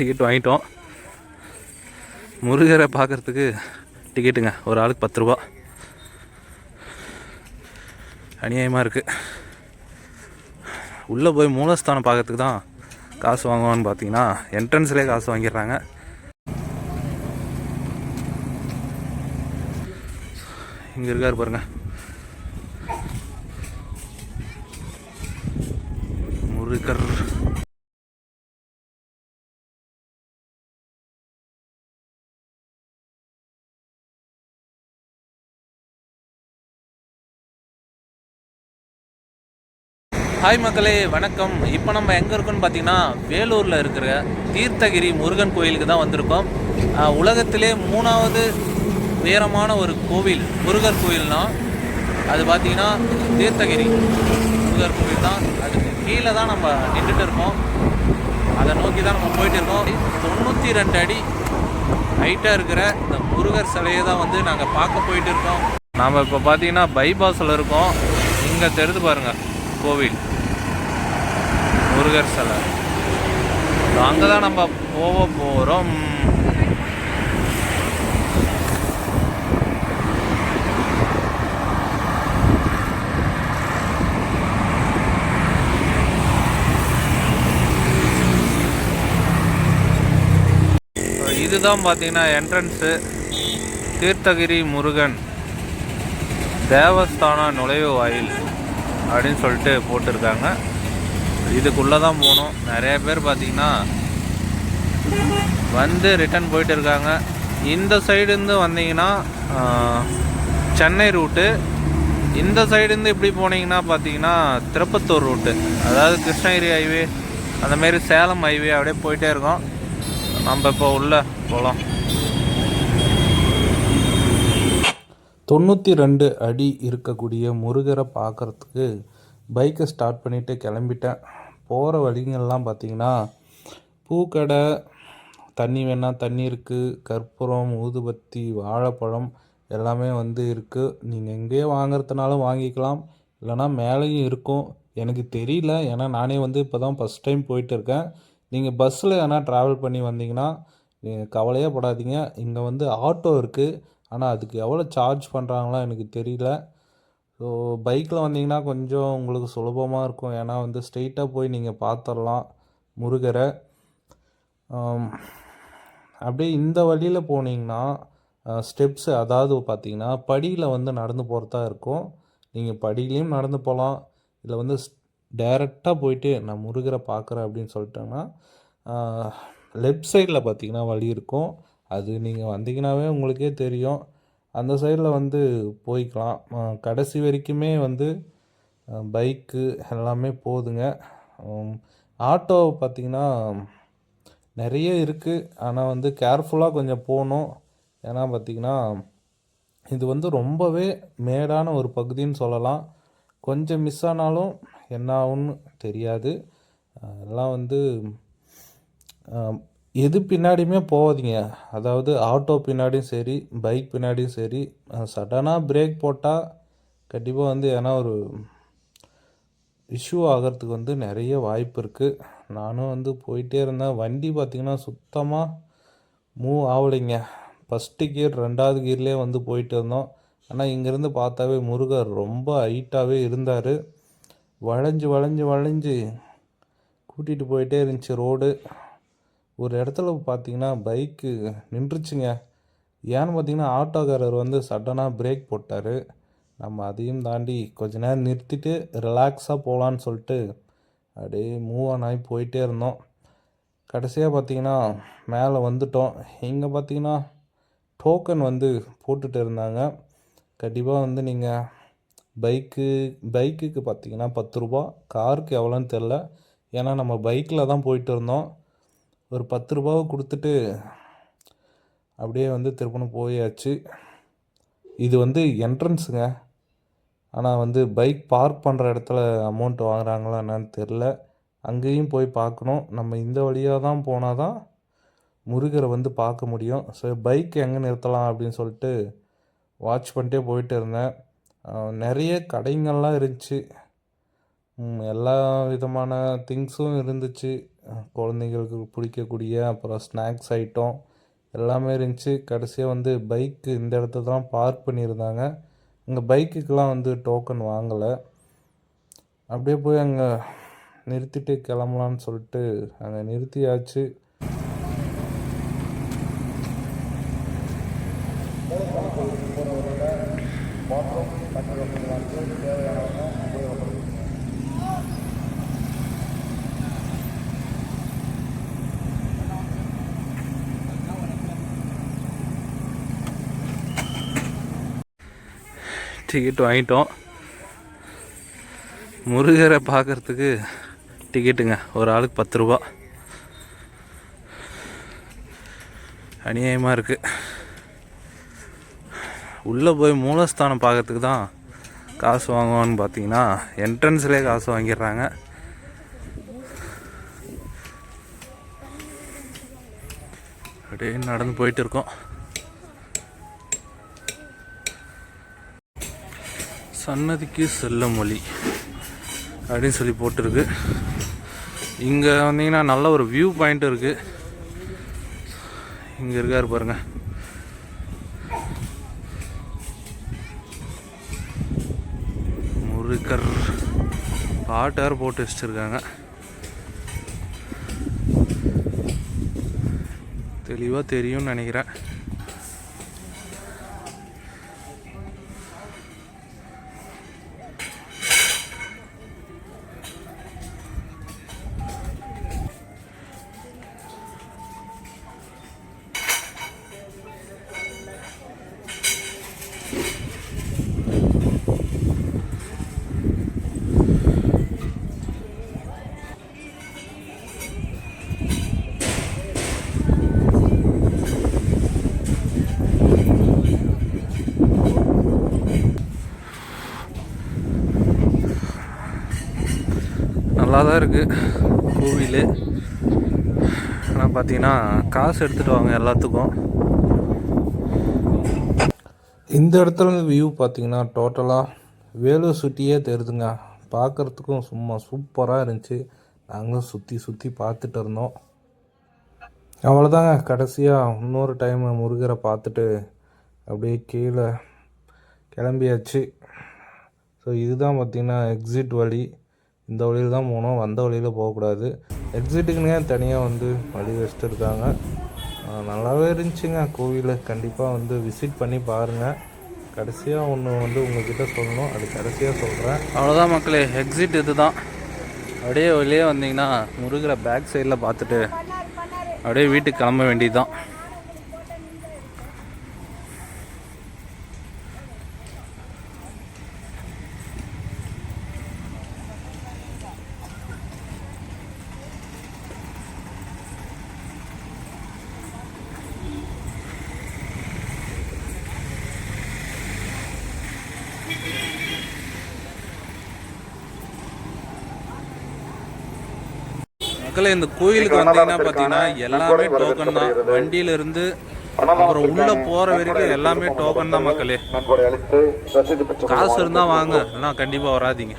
Ticket வாங்கிட்டோம். முருகரை பார்க்குறதுக்கு டிக்கெட்டுங்க ஒரு ஆளுக்கு பத்து ரூபா. அநியாயமாக இருக்குது உள்ளே போய் மூலஸ்தானம் பார்க்கறதுக்கு தான் காசு வாங்குவான்னு பார்த்தீங்கன்னா என்ட்ரன்ஸ்லேயே காசு வாங்கிடுறாங்க. இங்கே இருக்கார் பாருங்க. முருகர். ஹாய் மக்களே வணக்கம். இப்போ நம்ம எங்கே இருக்கோம்னு பார்த்தீங்கன்னா வேலூரில் இருக்கிற தீர்த்தகிரி முருகன் கோயிலுக்கு தான் வந்திருக்கோம். உலகத்திலே மூணாவது உயரமான ஒரு கோவில் முருகர் கோயில்னா அது பார்த்தீங்கன்னா தீர்த்தகிரி முருகர் கோவில் தான். அதுக்கு கீழே தான் நம்ம நின்றுட்டு இருக்கோம். அதை நோக்கி தான் நம்ம போயிட்டு இருக்கோம். தொண்ணூற்றி ரெண்டு அடி ஹைட்டாக இருக்கிற இந்த முருகர் சிலையை தான் வந்து நாங்கள் பார்க்க போயிட்டு இருக்கோம். நாம் இப்போ பார்த்தீங்கன்னா பைபாஸில் இருக்கோம். இங்கே தெரிது பாருங்கள் கோவில். முருகர் சிலை. அங்கே தான் நம்ம போக போகிறோம் இதுதான் பார்த்தீங்கன்னா என்ட்ரன்ஸு தீர்த்தகிரி முருகன். தேவஸ்தான நுழைவு வாயில். அப்படின்னு சொல்லிட்டு போட்டிருக்காங்க. இதுக்குள்ளே தான் போகணும். நிறைய பேர் பார்த்தீங்கன்னா வந்து ரிட்டர்ன் போயிட்டு இருக்காங்க இந்த சைடுந்து வந்தீங்கன்னா சென்னை ரூட்டு இந்த சைடுந்து இப்படி போனீங்கன்னா பார்த்தீங்கன்னா திருப்பத்தூர் ரூட்டு அதாவது கிருஷ்ணகிரி ஹைவே அந்தமாரி சேலம் ஹைவே அப்படியே போயிட்டே இருக்கோம். நம்ம இப்போ உள்ள போகலாம். தொண்ணூற்றி ரெண்டு அடி இருக்கக்கூடிய முருகரை பார்க்குறதுக்கு பைக்கை ஸ்டார்ட் பண்ணிவிட்டு கிளம்பிட்டேன். போகிற வழிங்கள்லாம் பார்த்தீங்கன்னா பூக்கடை தண்ணி வேணால் தண்ணி இருக்குது கற்பூரம் ஊதுபத்தி வாழைப்பழம் எல்லாமே வந்து இருக்குது நீங்கள் எங்கேயே வாங்குறதுனாலும் வாங்கிக்கலாம். இல்லைனா மேலேயும் இருக்கும். எனக்கு தெரியல. ஏன்னா நானே வந்து இப்போ தான் ஃபஸ்ட் டைம் போயிட்டு இருக்கேன். நீங்கள் பஸ்ஸில் எதனா ட்ராவல் பண்ணி வந்தீங்கன்னா நீங்கள் கவலையே படாதீங்க. இங்கே வந்து ஆட்டோ இருக்குது ஆனால் அதுக்கு எவ்வளோ சார்ஜ் பண்ணுறாங்களோ எனக்கு தெரியல. ஸோ பைக்கில் வந்தீங்கன்னா கொஞ்சம் உங்களுக்கு சுலபமாக இருக்கும். ஏன்னா வந்து ஸ்ட்ரெயிட்டாக போய் நீங்கள் பார்த்துடலாம் முருகரை. அப்படியே இந்த வழியில் போனீங்கன்னா ஸ்டெப்ஸு அதாவது பார்த்தீங்கன்னா படியில் வந்து நடந்து போகிறதா இருக்கும். நீங்கள் படியிலையும் நடந்து போகலாம் இல்லை வந்து டைரெக்டாக போயிட்டு நான் முருகரை பார்க்குறேன் அப்படின்னு சொல்லிட்டேன்னா லெஃப்ட் சைடில் பார்த்தீங்கன்னா வழி இருக்கும். அது நீங்கள் வந்தீங்கன்னாவே உங்களுக்கே தெரியும். அந்த சைடில் வந்து போய்க்கலாம். கடைசி வரைக்குமே வந்து பைக்கு எல்லாமே போகுதுங்க ஆட்டோ பார்த்தீங்கன்னா நிறைய இருக்குது ஆனால் வந்து கேர்ஃபுல்லாக கொஞ்சம் போகணும். ஏன்னா பார்த்தீங்கன்னா இது வந்து ரொம்பவே மேடான ஒரு பகுதின்னு சொல்லலாம். கொஞ்சம் மிஸ் ஆனாலும் என்ன ஆகும்னு தெரியாது. எல்லாம் வந்து எது பின்னாடியுமே போகாதீங்க. அதாவது ஆட்டோ பின்னாடியும் சரி பைக் பின்னாடியும் சரி சடனாக பிரேக் போட்டால் கண்டிப்பாக வந்து ஏன்னா ஒரு இஷ்யூ ஆகிறதுக்கு வந்து நிறைய வாய்ப்பு இருக்குது நானும் வந்து போயிட்டே இருந்தேன். வண்டி பார்த்திங்கன்னா சுத்தமாக மூவ் ஆகலைங்க. ஃபஸ்ட்டு கியர் ரெண்டாவது கியர்லேயே வந்து போயிட்டு இருந்தோம். ஆனால் இங்கேருந்து பார்த்தாவே முருகர் ரொம்ப ஹைட்டாகவே இருந்தார். வளைஞ்சு வளைஞ்சு வளைஞ்சு கூட்டிகிட்டு போயிட்டே இருந்துச்சு ரோடு ஒரு இடத்துல பார்த்தீங்கன்னா பைக்கு நின்றுச்சுங்க. ஏன்னு பார்த்தீங்கன்னா ஆட்டோக்காரர் வந்து சடனாக பிரேக் போட்டார். நம்ம அதையும் தாண்டி கொஞ்ச நேரம் நிறுத்திட்டு ரிலாக்ஸாக போகலான்னு சொல்லிட்டு அப்படியே மூவ் ஆன் ஆகி போயிட்டே இருந்தோம். கடைசியாக பார்த்தீங்கன்னா மேலே வந்துட்டோம். இங்கே பார்த்தீங்கன்னா டோக்கன் வந்து போட்டுட்டு இருந்தாங்க. கண்டிப்பாக வந்து நீங்கள் பைக்கு பைக்குக்கு பார்த்தீங்கன்னா பத்து ரூபா காருக்கு எவ்வளோன்னு தெரில ஏன்னா நம்ம பைக்கில் தான் போயிட்டு இருந்தோம். ஒரு பத்து ரூபாவை கொடுத்துட்டு அப்படியே வந்து திருப்பணம் போயாச்சு. இது வந்து என்ட்ரன்ஸுங்க. ஆனால் வந்து பைக் பார்க் பண்ணுற இடத்துல அமௌண்ட் வாங்குறாங்களா என்னன்னு தெரில அங்கேயும் போய் பார்க்கணும். நம்ம இந்த வழியாக தான் போனால் தான் முருகரை வந்து பார்க்க முடியும். ஸோ பைக் எங்கே நிறுத்தலாம் அப்படின்னு சொல்லிட்டு வாட்ச் பண்ணிட்டே போயிட்டு இருந்தேன். நிறைய கடைங்கள்லாம் இருந்துச்சு. எல்லா விதமான திங்ஸும் இருந்துச்சு. குழந்தைங்களுக்கு பிடிக்கக்கூடிய அப்புறம் ஸ்நாக்ஸ் ஐட்டம் எல்லாமே இருந்துச்சு. கடைசியாக வந்து பைக்கு இந்த இடத்த தான் பார்க் பண்ணியிருந்தாங்க. அங்கே பைக்குக்கெலாம் வந்து டோக்கன் வாங்கலை. அப்படியே போய் அங்கே நிறுத்திட்டு கிளம்பலான்னு சொல்லிட்டு அங்கே நிறுத்தியாச்சு. டிக்கெட் வாங்கிட்டோம். முருகரை பார்க்குறதுக்கு டிக்கெட்டுங்க ஒரு ஆளுக்கு பத்து ரூபா. அநியாயமாக இருக்குது உள்ளே போய் மூலஸ்தானம் பார்க்கறதுக்கு தான் காசு வாங்குவான்னு பார்த்தீங்கன்னா என்ட்ரன்ஸ்லேயே காசு வாங்கிடுறாங்க. அப்படியே நடந்து போயிட்டு இருக்கோம். சன்னதிக்கு செல்லும் வழி அப்படின்னு சொல்லி போட்டிருக்கு. இங்கே வந்தீங்கன்னா நல்ல ஒரு வியூ பாயிண்ட் இருக்குது இங்கே இருக்காரு பாருங்க. முருகர் பாட்டார் போட்டு வச்சுருக்காங்க. தெளிவாக தெரியும்னு நினைக்கிறேன். நல்லா தான் இருக்குது கோவில். ஆனால் பார்த்தீங்கன்னா காசு எடுத்துகிட்டு வாங்க எல்லாத்துக்கும். இந்த இடத்துல வியூ பார்த்தீங்கன்னா டோட்டலாக வேலூர் சுற்றியே தெரியுதுங்க. பார்க்குறதுக்கும் சும்மா சூப்பராக இருந்துச்சு. நாங்களும் சுற்றி சுற்றி பார்த்துட்டு இருந்தோம். அவ்வளோதாங்க கடைசியாக இன்னொரு டைம் முருகரை பார்த்துட்டு அப்படியே கீழே கிளம்பியாச்சு. ஸோ இதுதான் பார்த்திங்கன்னா எக்ஸிட் வழி. இந்த வழியில் தான் போகணும் வந்த வழியில் போகக்கூடாது. எக்ஸிட்டுக்குன்னே தனியாக வந்து வழி வச்சுட்டு இருக்காங்க நல்லாவே இருந்துச்சுங்க. கோவிலை கண்டிப்பாக வந்து விசிட் பண்ணி பாருங்கள் கடைசியாக ஒன்று வந்து உங்ககிட்ட சொல்லணும். அது கடைசியாக சொல்கிறேன் அவ்வளோதான் மக்களே. எக்ஸிட் இது தான் அப்படியே வெளியே வந்தீங்கன்னா முருகிற பேக் சைடில் பார்த்துட்டு அப்படியே வீட்டுக்கு கிளம்ப வேண்டியது தான் மக்களே இந்த கோயிலுக்கு வந்தீங்கன்னா பார்த்தீங்கன்னா எல்லாமே டோக்கன் தான். வண்டியில இருந்து அப்புறம் உள்ள போற வரைக்கும் எல்லாமே டோக்கன் தான் மக்களே. காசு இருந்தா வாங்க. இல்லைன்னா கண்டிப்பா வராதீங்க.